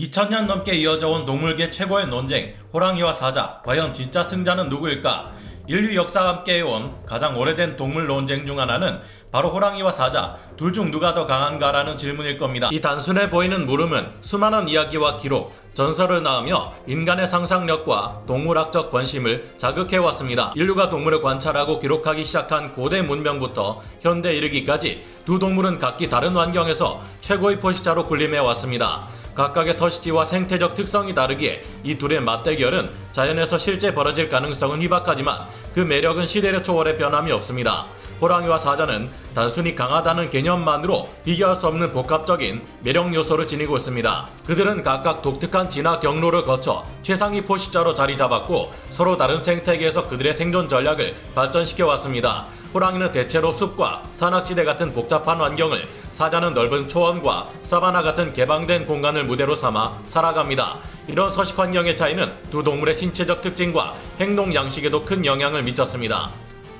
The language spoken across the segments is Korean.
2000년 넘게 이어져온 동물계 최고의 논쟁, 호랑이와 사자, 과연 진짜 승자는 누구일까? 인류 역사와 함께해온 가장 오래된 동물 논쟁 중 하나는 바로 호랑이와 사자, 둘 중 누가 더 강한가라는 질문일 겁니다. 이 단순해 보이는 물음은 수많은 이야기와 기록, 전설을 낳으며 인간의 상상력과 동물학적 관심을 자극해왔습니다. 인류가 동물을 관찰하고 기록하기 시작한 고대 문명부터 현대 이르기까지 두 동물은 각기 다른 환경에서 최고의 포식자로 군림해왔습니다. 각각의 서식지와 생태적 특성이 다르기에 이 둘의 맞대결은 자연에서 실제 벌어질 가능성은 희박하지만 그 매력은 시대를 초월해 변함이 없습니다. 호랑이와 사자는 단순히 강하다는 개념만으로 비교할 수 없는 복합적인 매력 요소를 지니고 있습니다. 그들은 각각 독특한 진화 경로를 거쳐 최상위 포식자로 자리 잡았고 서로 다른 생태계에서 그들의 생존 전략을 발전시켜 왔습니다. 호랑이는 대체로 숲과 산악지대 같은 복잡한 환경을, 사자는 넓은 초원과 사바나 같은 개방된 공간을 무대로 삼아 살아갑니다. 이런 서식 환경의 차이는 두 동물의 신체적 특징과 행동 양식에도 큰 영향을 미쳤습니다.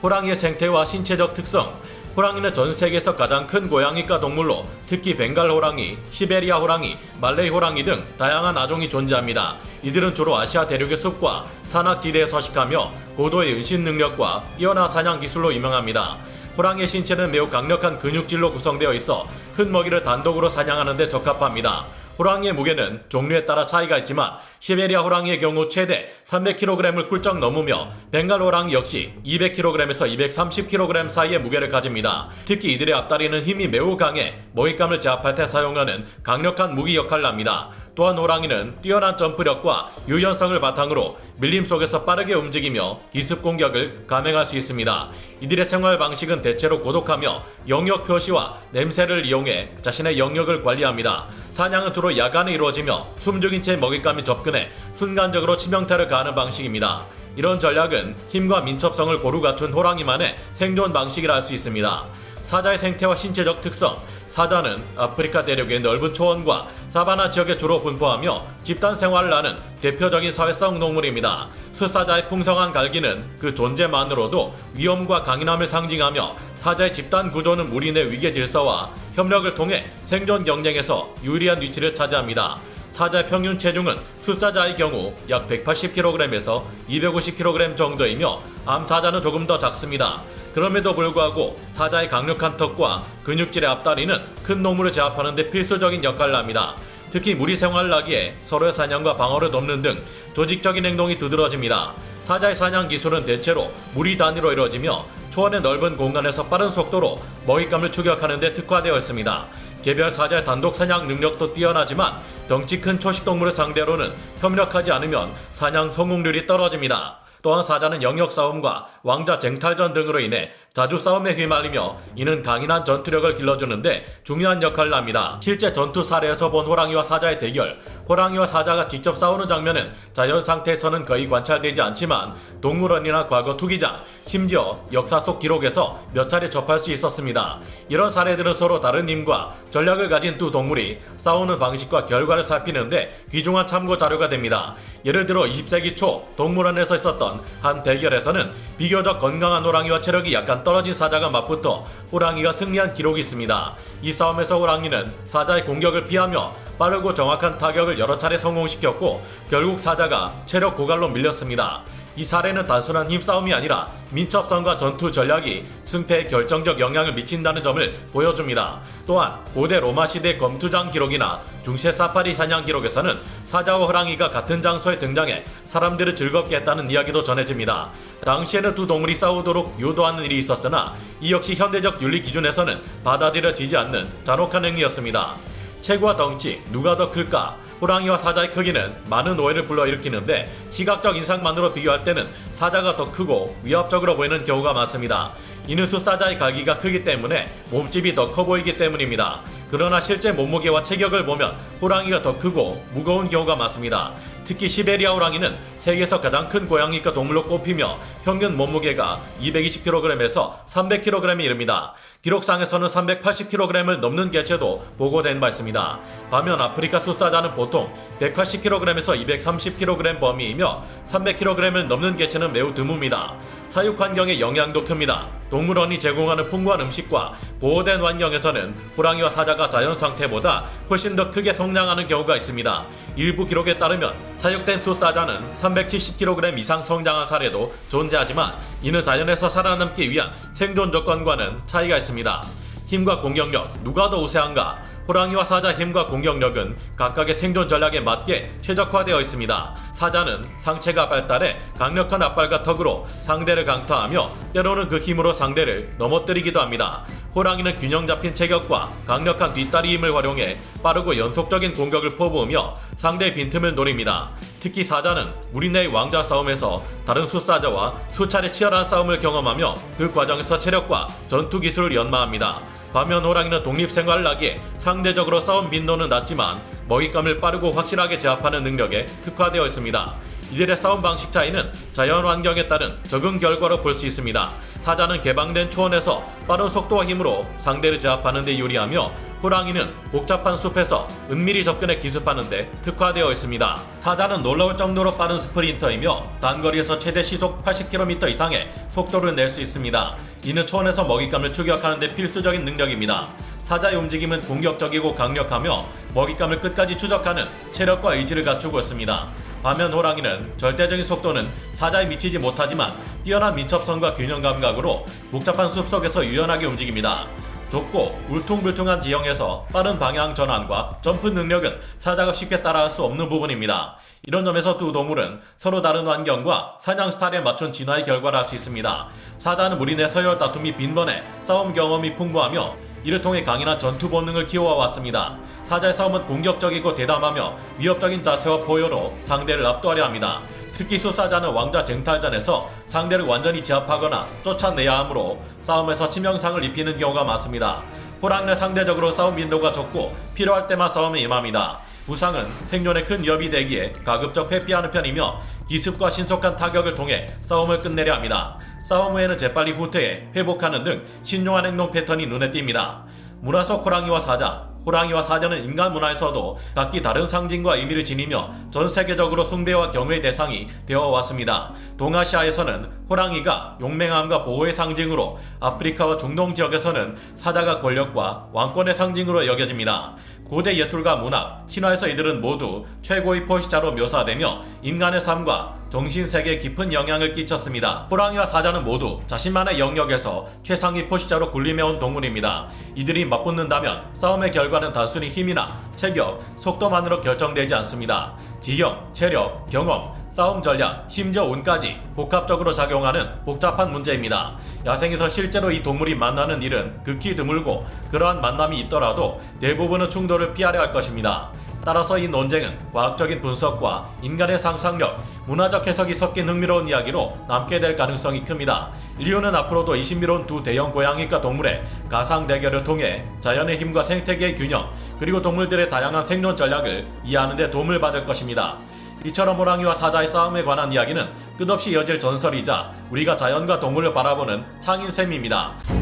호랑이의 생태와 신체적 특성 호랑이는 전 세계에서 가장 큰 고양이과 동물로 특히 벵갈 호랑이, 시베리아 호랑이, 말레이 호랑이 등 다양한 아종이 존재합니다. 이들은 주로 아시아 대륙의 숲과 산악지대에 서식하며 고도의 은신 능력과 뛰어난 사냥 기술로 유명합니다. 호랑이의 신체는 매우 강력한 근육질로 구성되어 있어 큰 먹이를 단독으로 사냥하는 데 적합합니다. 호랑이의 무게는 종류에 따라 차이가 있지만 시베리아 호랑이의 경우 최대 300kg을 훌쩍 넘으며 벵갈 호랑이 역시 200kg에서 230kg 사이의 무게를 가집니다. 특히 이들의 앞다리는 힘이 매우 강해 먹잇감을 제압할 때 사용하는 강력한 무기 역할을 합니다. 또한 호랑이는 뛰어난 점프력과 유연성을 바탕으로 밀림 속에서 빠르게 움직이며 기습 공격을 감행할 수 있습니다. 이들의 생활 방식은 대체로 고독하며 영역 표시와 냄새를 이용해 자신의 영역을 관리합니다. 사냥은 주로 야간에 이루어지며 숨죽인 채 먹잇감이 접근해 순간적으로 치명타를 가하는 방식입니다. 이런 전략은 힘과 민첩성을 고루 갖춘 호랑이만의 생존 방식이라 할 수 있습니다. 사자의 생태와 신체적 특성 사자는 아프리카 대륙의 넓은 초원과 사바나 지역에 주로 분포하며 집단 생활을 하는 대표적인 사회성 동물입니다. 숫사자의 풍성한 갈기는 그 존재만으로도 위험과 강인함을 상징하며 사자의 집단 구조는 무리 내 위계 질서와 협력을 통해 생존 경쟁에서 유리한 위치를 차지합니다. 사자의 평균 체중은 숫사자의 경우 약 180kg에서 250kg 정도이며 암사자는 조금 더 작습니다. 그럼에도 불구하고 사자의 강력한 턱과 근육질의 앞다리는 큰 놈을 제압하는 데 필수적인 역할을 합니다. 특히 무리 생활을 하기에 서로의 사냥과 방어를 돕는 등 조직적인 행동이 두드러집니다. 사자의 사냥 기술은 대체로 무리 단위로 이루어지며 초원의 넓은 공간에서 빠른 속도로 먹잇감을 추격하는 데 특화되어 있습니다. 개별 사자의 단독 사냥 능력도 뛰어나지만 덩치 큰 초식 동물을 상대로는 협력하지 않으면 사냥 성공률이 떨어집니다. 또한 사자는 영역 싸움과 왕자 쟁탈전 등으로 인해 자주 싸움에 휘말리며 이는 강인한 전투력을 길러주는데 중요한 역할을 합니다. 실제 전투 사례에서 본 호랑이와 사자의 대결, 호랑이와 사자가 직접 싸우는 장면은 자연 상태에서는 거의 관찰되지 않지만 동물원이나 과거 투기장, 심지어 역사 속 기록에서 몇 차례 접할 수 있었습니다. 이런 사례들은 서로 다른 힘과 전략을 가진 두 동물이 싸우는 방식과 결과를 살피는데 귀중한 참고 자료가 됩니다. 예를 들어 20세기 초 동물원에서 있었던 한 대결에서는 비교적 건강한 호랑이와 체력이 약간 떨어진 사자가 맞붙어 호랑이가 승리한 기록이 있습니다. 이 싸움에서 호랑이는 사자의 공격을 피하며 빠르고 정확한 타격을 여러 차례 성공시켰고 결국 사자가 체력 고갈로 밀렸습니다. 이 사례는 단순한 힘싸움이 아니라 민첩성과 전투 전략이 승패에 결정적 영향을 미친다는 점을 보여줍니다. 또한 고대 로마 시대 검투장 기록이나 중세 사파리 사냥 기록에서는 사자와 호랑이가 같은 장소에 등장해 사람들을 즐겁게 했다는 이야기도 전해집니다. 당시에는 두 동물이 싸우도록 유도하는 일이 있었으나 이 역시 현대적 윤리 기준에서는 받아들여지지 않는 잔혹한 행위였습니다. 체구와 덩치 누가 더 클까? 호랑이와 사자의 크기는 많은 오해를 불러일으키는데 시각적 인상만으로 비교할 때는 사자가 더 크고 위협적으로 보이는 경우가 많습니다. 이는 숫사자의 갈기가 크기 때문에 몸집이 더 커 보이기 때문입니다. 그러나 실제 몸무게와 체격을 보면 호랑이가 더 크고 무거운 경우가 많습니다. 특히 시베리아 호랑이는 세계에서 가장 큰 고양이과 동물로 꼽히며 평균 몸무게가 220kg에서 300kg에 이릅니다. 기록상에서는 380kg을 넘는 개체도 보고된 바 있습니다. 반면 아프리카 숫사자는 보통 180kg에서 230kg 범위이며 300kg을 넘는 개체는 매우 드뭅니다. 사육 환경의 영향도 큽니다. 동물원이 제공하는 풍부한 음식과 보호된 환경에서는 호랑이와 사자가 자연 상태보다 훨씬 더 크게 성장하는 경우가 있습니다. 일부 기록에 따르면 사육된 숫사자는 370kg 이상 성장한 사례도 존재하지만 이는 자연에서 살아남기 위한 생존 조건과는 차이가 있습니다. 힘과 공격력 누가 더 우세한가? 호랑이와 사자 힘과 공격력은 각각의 생존 전략에 맞게 최적화되어 있습니다. 사자는 상체가 발달해 강력한 앞발과 턱으로 상대를 강타하며 때로는 그 힘으로 상대를 넘어뜨리기도 합니다. 호랑이는 균형 잡힌 체격과 강력한 뒷다리 힘을 활용해 빠르고 연속적인 공격을 퍼부으며 상대의 빈틈을 노립니다. 특히 사자는 무리 내의 왕자 싸움에서 다른 숫사자와 수차례 치열한 싸움을 경험하며 그 과정에서 체력과 전투 기술을 연마합니다. 반면 호랑이는 독립생활을 하기에 상대적으로 싸움 빈도는 낮지만 먹잇감을 빠르고 확실하게 제압하는 능력에 특화되어 있습니다. 이들의 싸움 방식 차이는 자연 환경에 따른 적응 결과로 볼 수 있습니다. 사자는 개방된 초원에서 빠른 속도와 힘으로 상대를 제압하는 데 유리하며 호랑이는 복잡한 숲에서 은밀히 접근해 기습하는 데 특화되어 있습니다. 사자는 놀라울 정도로 빠른 스프린터이며 단거리에서 최대 시속 80km 이상의 속도를 낼 수 있습니다. 이는 초원에서 먹잇감을 추격하는 데 필수적인 능력입니다. 사자의 움직임은 공격적이고 강력하며 먹잇감을 끝까지 추적하는 체력과 의지를 갖추고 있습니다. 반면 호랑이는 절대적인 속도는 사자에 미치지 못하지만 뛰어난 민첩성과 균형 감각으로 복잡한 숲속에서 유연하게 움직입니다. 좁고 울퉁불퉁한 지형에서 빠른 방향 전환과 점프 능력은 사자가 쉽게 따라할 수 없는 부분입니다. 이런 점에서 두 동물은 서로 다른 환경과 사냥 스타일에 맞춘 진화의 결과를 할수 있습니다. 사자는 무리 내 서열 다툼이 빈번해 싸움 경험이 풍부하며 이를 통해 강인한 전투 본능을 키워왔습니다. 사자의 싸움은 공격적이고 대담하며 위협적인 자세와 포효로 상대를 압도하려 합니다. 특히 수사자는 왕자 쟁탈전에서 상대를 완전히 제압하거나 쫓아내야 하므로 싸움에서 치명상을 입히는 경우가 많습니다. 호랑이는 상대적으로 싸움 빈도가 적고 필요할 때만 싸움에 임합니다. 우상은 생존에 큰 위협이 되기에 가급적 회피하는 편이며 기습과 신속한 타격을 통해 싸움을 끝내려 합니다. 싸움 후에는 재빨리 후퇴해 회복하는 등 신중한 행동 패턴이 눈에 띕니다. 문화 속 호랑이와 사자, 호랑이와 사자는 인간 문화에서도 각기 다른 상징과 의미를 지니며 전 세계적으로 숭배와 경외의 대상이 되어 왔습니다. 동아시아에서는 호랑이가 용맹함과 보호의 상징으로 아프리카와 중동 지역에서는 사자가 권력과 왕권의 상징으로 여겨집니다. 고대 예술과 문학, 신화에서 이들은 모두 최고의 포시자로 묘사되며 인간의 삶과 정신세계에 깊은 영향을 끼쳤습니다. 호랑이와 사자는 모두 자신만의 영역에서 최상위 포시자로 군림해온 동물입니다. 이들이 맞붙는다면 싸움의 결과는 단순히 힘이나 체격, 속도만으로 결정되지 않습니다. 지형, 체력, 경험, 싸움 전략, 심지어 운까지 복합적으로 작용하는 복잡한 문제입니다. 야생에서 실제로 이 동물이 만나는 일은 극히 드물고 그러한 만남이 있더라도 대부분은 충돌을 피하려 할 것입니다. 따라서 이 논쟁은 과학적인 분석과 인간의 상상력, 문화적 해석이 섞인 흥미로운 이야기로 남게 될 가능성이 큽니다. 인류는 앞으로도 이 신비로운 두 대형 고양이과 동물의 가상 대결을 통해 자연의 힘과 생태계의 균형, 그리고 동물들의 다양한 생존 전략을 이해하는 데 도움을 받을 것입니다. 이처럼 호랑이와 사자의 싸움에 관한 이야기는 끝없이 이어질 전설이자 우리가 자연과 동물을 바라보는 창인 셈입니다.